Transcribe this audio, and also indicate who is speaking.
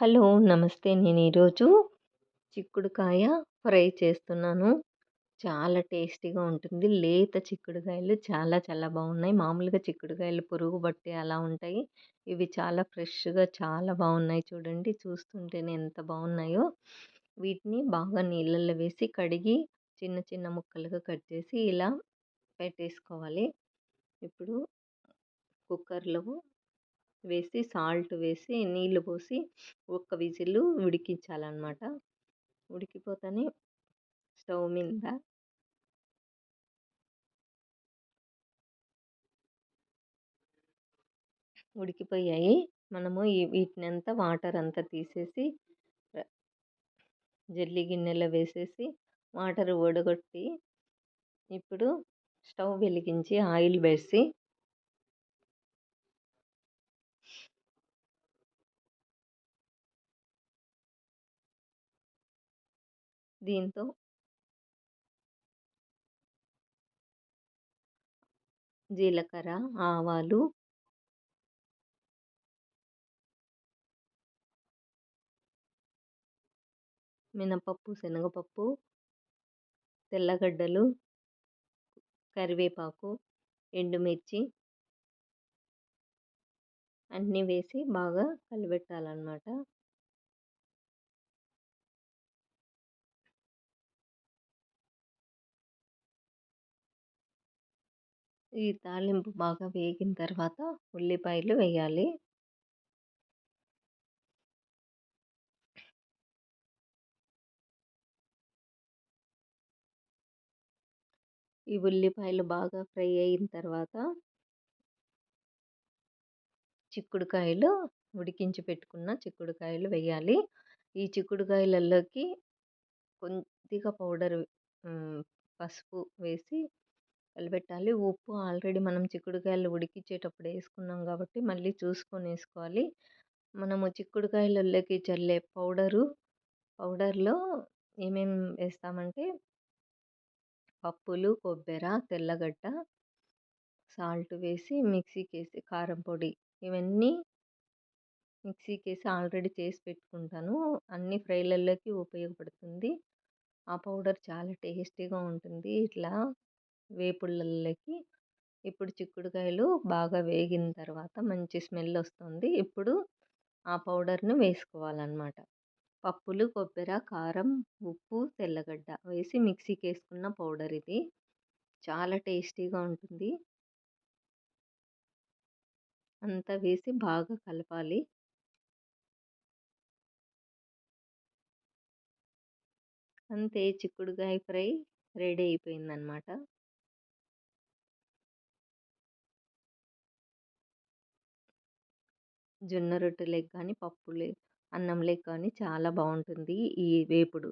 Speaker 1: Hello నమస్తే. నేను ఈరోజు చిక్కుడుకాయ ఫ్రై చేస్తున్నాను. చాలా టేస్టీగా ఉంటుంది. లేత చిక్కుడుకాయలు చాలా చాలా బాగున్నాయి. మామూలుగా చిక్కుడుకాయలు పురుగు పట్టి అలా ఉంటాయి. ఇవి చాలా ఫ్రెష్గా చాలా బాగున్నాయి చూడండి. చూస్తుంటేనే ఎంత బాగున్నాయో. వీటిని బాగా నీళ్ళల్లో వేసి కడిగి చిన్న చిన్న ముక్కలుగా కట్ చేసి ఇలా పెట్టేసుకోవాలి. ఇప్పుడు కుక్కర్లో వేసి సాల్ట్ వేసి నీళ్ళు పోసి ఒక్క విజిల్ ఉడికించాలన్నమాట. ఉడికిపోతేనే స్టవ్ మీద ఉడికిపోయాయి. మనము ఈ వీటిని అంతా వాటర్ అంతా తీసేసి జల్లి గిన్నెలో వేసేసి వాటర్ వడగొట్టి ఇప్పుడు స్టవ్ వెలిగించి ఆయిల్ వేసి దీంతో జీలకర్ర ఆవాలు మినపప్పు శనగపప్పు తెల్లగడ్డలు కరివేపాకు ఎండుమిర్చి అన్నీ వేసి బాగా కలిపెట్టాలన్నమాట ఈ తాలింపు బాగా వేగిన తర్వాత ఉల్లిపాయలు వేయాలి. ఈ ఉల్లిపాయలు బాగా ఫ్రై అయిన తర్వాత చిక్కుడుకాయలు ఉడికించి పెట్టుకున్న చిక్కుడుకాయలు వేయాలి. ఈ చిక్కుడుకాయలలోకి కొద్దిగా పౌడర్ పసుపు వేసి కలిపెట్టాలి ఉప్పు ఆల్రెడీ మనం చిక్కుడుకాయలు ఉడికించేటప్పుడు వేసుకున్నాం కాబట్టి మళ్ళీ చూసుకొని వేసుకోవాలి. మనము చిక్కుడుకాయలలోకి చల్లే పౌడరు పౌడర్లో ఏమేమి వేస్తామంటే పప్పులు కొబ్బరి తెల్లగడ్డ సాల్ట్ వేసి మిక్సీకి వేసి కారం పొడి ఇవన్నీ మిక్సీకి వేసి ఆల్రెడీ చేసి పెట్టుకుంటాను. అన్ని ఫ్రైలలోకి ఉపయోగపడుతుంది. ఆ పౌడర్ చాలా టేస్టీగా ఉంటుంది. ఇట్లా వేపుళ్ళకి ఇప్పుడు చిక్కుడుకాయలు బాగా వేగిన తర్వాత మంచి స్మెల్ వస్తుంది. ఇప్పుడు ఆ పౌడర్ను వేసుకోవాలన్నమాట. పప్పులు కొబ్బరి కారం ఉప్పు తెల్లగడ్డ వేసి మిక్సీకి వేసుకున్న పౌడర్ ఇది. చాలా టేస్టీగా ఉంటుంది. అంతా వేసి బాగా కలపాలి. అంతే చిక్కుడుకాయ ఫ్రై రెడీ అయిపోయిందనమాట జొన్న రొట్టెలకు కానీ పప్పులే అన్నంలోకి కానీ చాలా బాగుంటుంది ఈ వేపుడు.